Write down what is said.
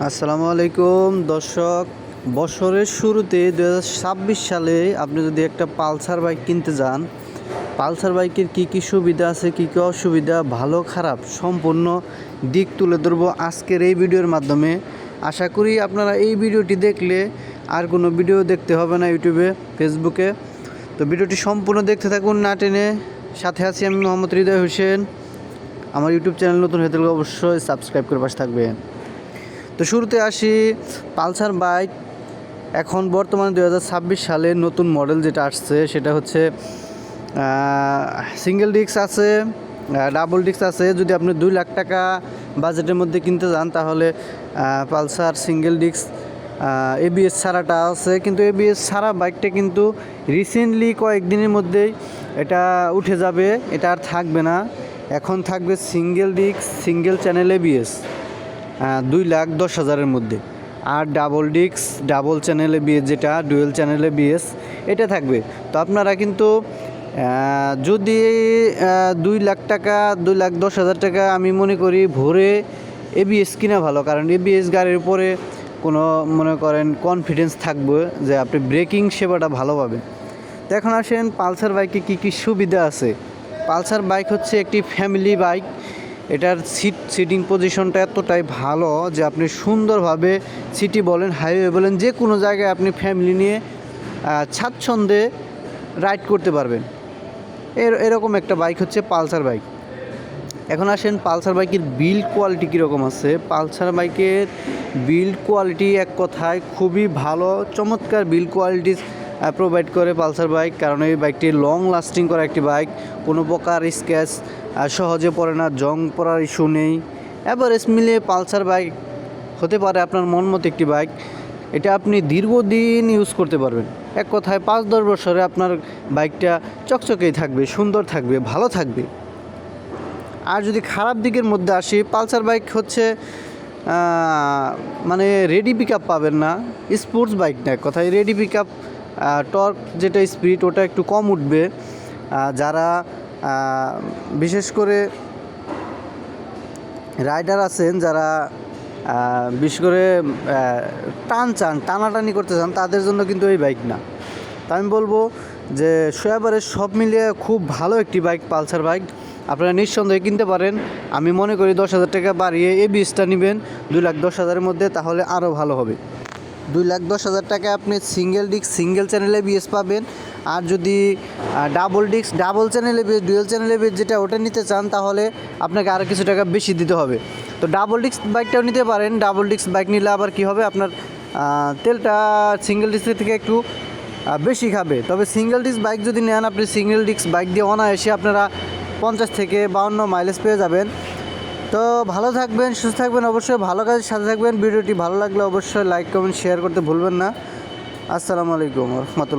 আসসালামু আলাইকুম। দর্শক, বছরের শুরুতে দু হাজার ছাব্বিশ সালে আপনি যদি একটা পালসার বাইক কিনতে যান, পালসার বাইকের কী কী সুবিধা আছে, কী কী অসুবিধা, ভালো, খারাপ, সম্পূর্ণ দিক তুলে ধরবো আজকের এই ভিডিওর মাধ্যমে। আশা করি আপনারা এই ভিডিওটি দেখলে আর কোনো ভিডিও দেখতে হবে না ইউটিউবে, ফেসবুকে। তো ভিডিওটি সম্পূর্ণ দেখতে থাকুন, না টেনে। সাথে আছি আমি মোহাম্মদ হৃদয় হোসেন। আমার ইউটিউব চ্যানেল নতুন হয়ে থাকলে অবশ্যই সাবস্ক্রাইব করে পাশে থাকবেন। তো শুরুতে আসি পালসার বাইক। এখন বর্তমানে দু হাজার ছাব্বিশ সালে নতুন মডেল যেটা আসছে, সেটা হচ্ছে সিঙ্গেল ডিস্ক আছে ডাবল ডিস্ক আছে। যদি আপনি দুই লাখ টাকা বাজেটের মধ্যে কিনতে যান, তাহলে পালসার সিঙ্গেল ডিস্ক এবিএস ছাড়াটা আছে। কিন্তু এবিএস ছাড়া বাইকটা কিন্তু রিসেন্টলি কয়েকদিনের মধ্যেই এটা উঠে যাবে। এটা আর থাকবে না। এখন থাকবে single disc single channel ABS দুই লাখ দশ হাজারের মধ্যে। আর ডাবল ডিক্স ডাবল চ্যানেলে বিএস যেটা, ডুয়েল চ্যানেলে বিএস, এটা থাকবে। তো আপনারা কিন্তু যদি দুই লাখ টাকা, দুই লাখ দশ হাজার টাকা আমি মনে করি ভরে এবিএস কিনা ভালো, কারণ এবিএস গাড়ির উপরে কোনো মনে করেন কনফিডেন্স থাকবে যে আপনি ব্রেকিং সেবাটা ভালো পাবেন। তো এখন আসেন পালসার বাইকে কী কী সুবিধা আছে? পালসার বাইক হচ্ছে একটি ফ্যামিলি বাইক এটার সিট সিটিং পজিশনটা এতটাই ভালো যে আপনি সুন্দরভাবে সিটি বলেন হাইওয়ে বলেন, যে কোনো জায়গায় আপনি ফ্যামিলি নিয়ে স্বাচ্ছন্দ্যে রাইড করতে পারবেন। এর, এরকম একটা বাইক হচ্ছে পালসার বাইক এখন আসেন, পালসার বাইকের বিল্ড কোয়ালিটি কীরকম আছে? পালসার বাইকের বিল্ড কোয়ালিটি এক কথায় খুবই ভালো, চমৎকার বিল্ড কোয়ালিটি প্রোভাইড করে পালসার বাইক কারণ এই বাইকটি লং লাস্টিং করা একটি বাইক কোনো প্রকার স্ক্যাচ সহজে পড়ে না জং পড়ার ইস্যু নেই। অ্যাভারেজ মিলিয়ে পালসার বাইক হতে পারে আপনার মন মতো একটি বাইক এটা আপনি দীর্ঘদিন ইউজ করতে পারবেন। এক কথায় পাঁচ দশ বছরে আপনার বাইকটা চকচকেই থাকবে, সুন্দর থাকবে, ভালো থাকবে। আর যদি খারাপ দিকের মধ্যে আসি, পালসার বাইক হচ্ছে মানে রেডি পিক আপ পাবেন না। স্পোর্টস বাইক না কথায় রেডি পিক টর্ক যেটা স্পিড, ওটা একটু কম উঠবে। যারা বিশেষ করে রাইডার আছেন, যারা বিশেষ করে টান চান, টানাটানি করতে চান, তাদের জন্য কিন্তু এই বাইক না। তা আমি বলব যে সোয়াবারে সব মিলিয়ে খুব ভালো একটি বাইক, পালসার বাইক। আপনারা নিঃসন্দেহে কিনতে পারেন। আমি মনে করি দশ হাজার টাকা বাড়িয়ে এই বীজটা নেবেন, দুই লাখ দশ হাজারের মধ্যে, তাহলে আরও ভালো হবে। দুই লাখ দশ হাজার টাকায় আপনি সিঙ্গেল ডিস্ক সিঙ্গেল চ্যানেলে বিএস পাবেন। আর যদি ডাবল ডিস্ক ডাবল চ্যানেলে বিএস ডুয়েল চ্যানেলে বিএস যেটা ওটা নিতে চান, তাহলে আপনাকে আরও কিছু টাকা বেশি দিতে হবে। তো ডাবল ডিস্ক বাইকটাও নিতে পারেন। ডাবল ডিস্ক বাইক নিলে আবার কি হবে? আপনার তেলটা সিঙ্গেল ডিস্কের থেকে একটু বেশি খাবে। তবে সিঙ্গেল ডিস্ক বাইক যদি নেন, আপনি সিঙ্গেল ডিস্ক বাইক দিয়ে অনায়াসে আপনারা পঞ্চাশ থেকে বাউন্ন মাইলেজ পেয়ে যাবেন। তো ভালো থাকবেন, সুস্থ থাকবেন, অবশ্যই ভালো কাজের সাথে থাকবেন। ভিডিওটি ভালো লাগলে অবশ্যই লাইক কমেন্ট শেয়ার করতে ভুলবেন না। আসসালামু আলাইকুম রহমতুল্লাহ।